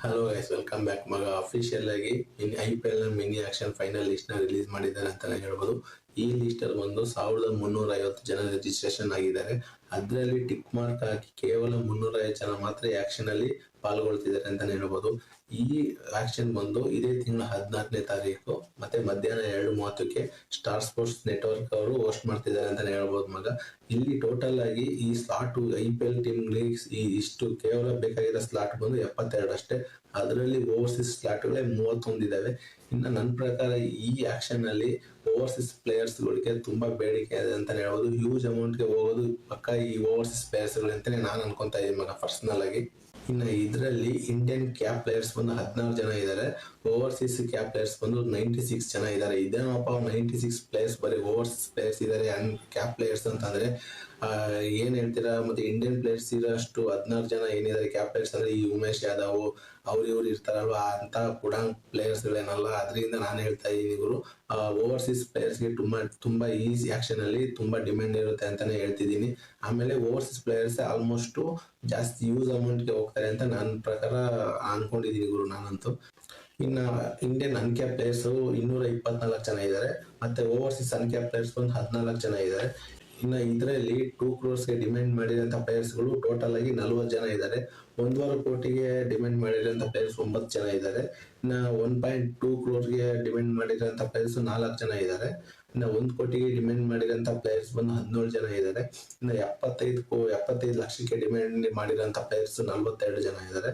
Hello guys welcome back ಮಗ official ಆಗಿ I P L mini auction final ಲಿಸ್ಟ್ನ release ಮಾಡಿದ್ದಾರೆ ಅಂತಾನೆ ಹೇಳ್ಬೋದು. ಈ ಲಿಸ್ಟ್ ಅಲ್ಲಿ ಒಂದು ಸಾವಿರದ ಮುನ್ನೂರ ಐವತ್ತು ಜನ ರಿಜಿಸ್ಟ್ರೇಷನ್ ಆಗಿದ್ದಾರೆ. ಅದರಲ್ಲಿ ಟಿಕ್ ಮಾರ್ಕ್ ಹಾಕಿ ಕೇವಲ ಮುನ್ನೂರ ಐವತ್ತು ಜನ ಮಾತ್ರ ಆಕ್ಷನ್ ಅಲ್ಲಿ ಪಾಲ್ಗೊಳ್ತಿದ್ದಾರೆ ಅಂತಾನೆ ಹೇಳ್ಬೋದು. ಈ ಆಕ್ಷನ್ ಬಂದು ಇದೇ ತಿಂಗಳ ಹದಿನಾಲ್ಕನೇ ತಾರೀಕು ಮತ್ತೆ ಮಧ್ಯಾಹ್ನ ಎರಡು ಮೂವತ್ತಕ್ಕೆ ಸ್ಟಾರ್ ಸ್ಪೋರ್ಟ್ಸ್ ನೆಟ್ವರ್ಕ್ ಅವರು ಹೋಸ್ಟ್ ಮಾಡ್ತಿದ್ದಾರೆ ಅಂತಾನೆ ಹೇಳ್ಬೋದು ಮಗ. ಇಲ್ಲಿ ಟೋಟಲ್ ಆಗಿ ಈ slot I P L team ಈ ಇಷ್ಟು ಕೇವಲ ಬೇಕಾಗಿರೋ ಸ್ಲಾಟ್ ಬಂದು ಎಪ್ಪತ್ತೆರಡು ಅಷ್ಟೇ. ಅದರಲ್ಲಿ ಓವರ್ಸೀಸ್ ಸ್ಲಾಟ್ಗಳೇ ಮೂವತ್ತೊಂದಿದ್ದಾವೆ ಇನ್ನು ನನ್ನ ಪ್ರಕಾರ ಈ ಆಕ್ಷನ್ ಅಲ್ಲಿ ಓವರ್ಸೀಸ್ ಪ್ಲೇಯರ್ಸ್ ಗಳಿಗೆ ತುಂಬಾ ಬೇಡಿಕೆ ಇದೆ ಅಂತ ಹೇಳ್ಬೋದು. ಹ್ಯೂಜ್ ಅಮೌಂಟ್ಗೆ ಹೋಗೋದು ಪಕ್ಕ ಈ ಓವರ್ಸೀಸ್ ಪ್ಲೇಯರ್ಸ್ ಅಂತಲೇ ನಾನು ಅನ್ಕೊತಾ ಇದ್ದೀನಿ ಮಗ ಪರ್ಸನಲ್ ಆಗಿ. ಇನ್ನು ಇದರಲ್ಲಿ ಇಂಡಿಯನ್ ಕ್ಯಾಪ್ ಪ್ಲೇಯರ್ಸ್ ಬಂದು ಹದಿನಾರು ಜನ ಇದ್ದಾರೆ ಓವರ್ಸೀಸ್ ಕ್ಯಾಪ್ ಪ್ಲೇಯರ್ಸ್ ಬಂದು ನೈಂಟಿ ಸಿಕ್ಸ್ ಜನ ಇದ್ದಾರೆ ಇದೇನಪ್ಪ ನೈಂಟಿ ಸಿಕ್ಸ್ ಪ್ಲೇಯರ್ಸ್ ಬರೀ ಓವರ್ಸೀಸ್ ಪ್ಲೇಯರ್ಸ್ ಇದ್ದಾರೆ ಅಂಡ್ ಕ್ಯಾಪ್ ಪ್ಲೇಯರ್ಸ್ ಅಂತಂದ್ರೆ ಏನು ಹೇಳ್ತೀರಾ ಮತ್ತೆ ಇಂಡಿಯನ್ ಪ್ಲೇಯರ್ಸ್ ಇರೋಷ್ಟು ಹದಿನಾರು ಜನ ಏನಿದ್ದಾರೆ ಕ್ಯಾಪ್ ಪ್ಲೇಯರ್ಸ್ ಅಂದ್ರೆ ಈ ಉಮೇಶ್ ಯಾದವ್ ಅವ್ರು ಇವ್ರು ಇರ್ತಾರಲ್ವ ಅಂತ ಕೂಡ ಪ್ಲೇಯರ್ಸ್ ಗಳೇನಲ್ಲ, ಅದರಿಂದ ನಾನು ಹೇಳ್ತಾ ಇದ್ದೀನಿ ಗುರು. ಓವರ್ಸೀಸ್ ಪ್ಲೇಯರ್ಸ್ಗೆ ತುಂಬಾ ತುಂಬಾ ಈಸಿ ಆಕ್ಷನ್ ಅಲ್ಲಿ ತುಂಬಾ ಡಿಮ್ಯಾಂಡ್ ಇರುತ್ತೆ ಅಂತಾನೆ ಹೇಳ್ತಿದ್ದೀನಿ. ಆಮೇಲೆ ಓವರ್ಸೀಸ್ ಪ್ಲೇಯರ್ಸ್ ಆಲ್ಮೋಸ್ಟು ಜಾಸ್ತಿ ಯೂಸ್ ಅಮೌಂಟ್ಗೆ ಹೋಗ್ತಾರೆ ಅಂತ ನನ್ನ ಪ್ರಕಾರ ಅನ್ಕೊಂಡಿದ್ದೀನಿ ಗುರು ನಾನಂತೂ. ಇನ್ನ ಇಂಡಿಯನ್ ಅನ್ಕ್ಯಾಪ್ ಪ್ಲೇಯರ್ಸು ಇನ್ನೂರ ಇಪ್ಪತ್ನಾಲ್ಕು ಜನ ಇದ್ದಾರೆ ಮತ್ತೆ ಓವರ್ಸೀಸ್ ಅನ್ಕ್ಯಾಪ್ ಪ್ಲೇಯರ್ಸ್ ಬಂದು ಹದಿನಾಲ್ಕು ಜನ ಇದ್ದಾರೆ ಇನ್ನ ಇದರಲ್ಲಿ ಟೂ ಗೆ ಡಿಮ್ಯಾಂಡ್ ಮಾಡಿರೋಂಥ ಪ್ಲೇಯರ್ಸ್ಗಳು ಟೋಟಲ್ ಆಗಿ ನಲ್ವತ್ತು ಜನ ಇದ್ದಾರೆ. ಒಂದೂವರೆ ಕೋಟಿಗೆ ಡಿಮ್ಯಾಂಡ್ ಮಾಡಿರೋಂಥ ಪ್ಲೇಯರ್ಸ್ ಒಂಬತ್ತು ಜನ ಇದ್ದಾರೆ. ಇನ್ನು ಒನ್ ಪಾಯಿಂಟ್ ಟೂ ಗೆ ಡಿಮ್ಯಾಂಡ್ ಮಾಡಿರೋಂಥ ಪ್ಲೇಯರ್ಸ್ ನಾಲ್ಕು ಜನ ಇದ್ದಾರೆ. ಇನ್ನು ಒಂದು ಕೋಟಿಗೆ ಡಿಮ್ಯಾಂಡ್ ಮಾಡಿರೋಂಥ ಪ್ಲೇಯರ್ಸ್ ಬಂದು ಹದಿನೇಳು ಜನ ಇದ್ದಾರೆ. ಇನ್ನ ಎಪ್ಪತ್ತೈದು ಕೋ, ಎಪ್ಪತ್ತೈದು ಲಕ್ಷಕ್ಕೆ ಡಿಮ್ಯಾಂಡ್ ಮಾಡಿರೋಂಥ ಪ್ಲೇಯರ್ಸ್ ನಲ್ವತ್ತೆರಡು ಜನ ಇದ್ದಾರೆ.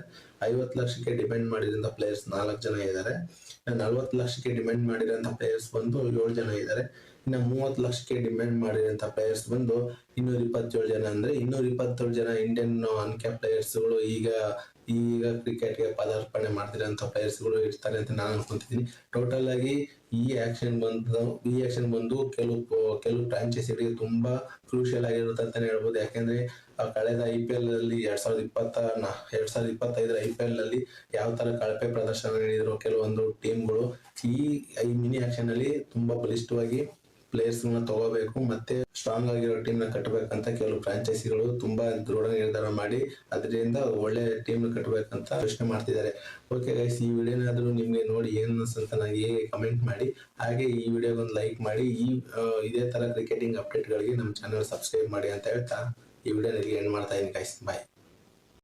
ಐವತ್ತು ಲಕ್ಷಕ್ಕೆ ಡಿಮ್ಯಾಂಡ್ ಮಾಡಿರೋಂಥ ಪ್ಲೇಯರ್ಸ್ ನಾಲ್ಕು ಜನ ಇದ್ದಾರೆ. ನಲ್ವತ್ತು ಲಕ್ಷಕ್ಕೆ ಡಿಮ್ಯಾಂಡ್ ಮಾಡಿರೋಂಥ ಪ್ಲೇಯರ್ಸ್ ಬಂದು ಏಳು ಜನ ಇದ್ದಾರೆ. ಇನ್ನು ಮೂವತ್ತು ಲಕ್ಷಕ್ಕೆ ಡಿಮ್ಯಾಂಡ್ ಮಾಡಿರೋಂಥ ಪ್ಲೇಯರ್ಸ್ ಬಂದು ಇನ್ನೂರ ಇಪ್ಪತ್ತೇಳು ಜನ ಅಂದ್ರೆ ಇನ್ನೂರ ಇಪ್ಪತ್ತೇಳು ಜನ ಇಂಡಿಯನ್ ಅನ್ಕ್ಯಾಪ್ ಪ್ಲೇಯರ್ಸ್ಗಳು ಈಗ ಈಗ ಕ್ರಿಕೆಟ್ಗೆ ಪದಾರ್ಪಣೆ ಮಾಡ್ತಿರೋಂಥ ಪ್ಲೇಯರ್ಸ್ಗಳು ಇರ್ತಾರೆ ಅಂತ ನಾನು ಅನ್ಕೊಂತಿದ್ದೀನಿ. ಟೋಟಲ್ ಆಗಿ ಈ ಆಕ್ಷನ್ ಬಂದು, ಈ ಆಕ್ಷನ್ ಬಂದು ಕೆಲವು ಕೆಲವು ಫ್ರಾಂಚೈಸಿಗಳಿಗೆ ತುಂಬಾ ಕ್ರೂಷಿಯಲ್ ಆಗಿರುತ್ತೆ ಅಂತಾನೆ ಹೇಳ್ಬೋದು. ಯಾಕೆಂದ್ರೆ ಕಳೆದ ಐ ಪಿ ಎಲ್ ಅಲ್ಲಿ ಎರಡ್ ಸಾವಿರದ ಇಪ್ಪತ್ತ ಎರಡ್ ಸಾವಿರದ ಇಪ್ಪತ್ತೈದರ ಐ ಪಿ ಎಲ್ ಅಲ್ಲಿ ಯಾವ ತರ ಕಳಪೆ ಪ್ರದರ್ಶನ ನೀಡಿದ್ರು ಕೆಲವೊಂದು ಟೀಮ್ಗಳು ಈ ಮಿನಿ ಆಕ್ಷನ್ ಅಲ್ಲಿ ತುಂಬಾ ಬಲಿಷ್ಠವಾಗಿ ಪ್ಲೇಯರ್ಸ್ನ ತಗೋಬೇಕು ಮತ್ತೆ ಸ್ಟ್ರಾಂಗ್ ಆಗಿರೋ ಟೀಮ್ನ ಕಟ್ಟಬೇಕಂತ ಕೆಲವು ಫ್ರಾಂಚೈಸಿಗಳು ತುಂಬಾ ದೃಢ ನಿರ್ಧಾರ ಮಾಡಿ ಅದರಿಂದ ಒಳ್ಳೆ ಟೀಮ್ನ ಕಟ್ಟಬೇಕಂತ ಯೋಚನೆ ಮಾಡ್ತಿದ್ದಾರೆ. ಓಕೆ ಗೈಸ್ ಈ ವಿಡಿಯೋನಾದ್ರೂ ನಿಮ್ಗೆ ನೋಡಿ ಏನ್ ಅನ್ಸುತ್ತೆ ನನಗೆ ಕಮೆಂಟ್ ಮಾಡಿ, ಹಾಗೆ ಈ ವಿಡಿಯೋಗೊಂದು ಲೈಕ್ ಮಾಡಿ, ಈ ಇದೇ ತರ ಕ್ರಿಕೆಟಿಂಗ್ ಅಪ್ಡೇಟ್ ಗಳಿಗೆ ನಮ್ಮ ಚಾನಲ್ ಸಬ್ಸ್ಕ್ರೈಬ್ ಮಾಡಿ ಅಂತ ಹೇಳ್ತಾ ಈ ವಿಡಿಯೋ ಎಂಡ್ ಮಾಡ್ತಾ ಇದ್ದೀನಿ ಗೈಸ್ ಬಾಯ್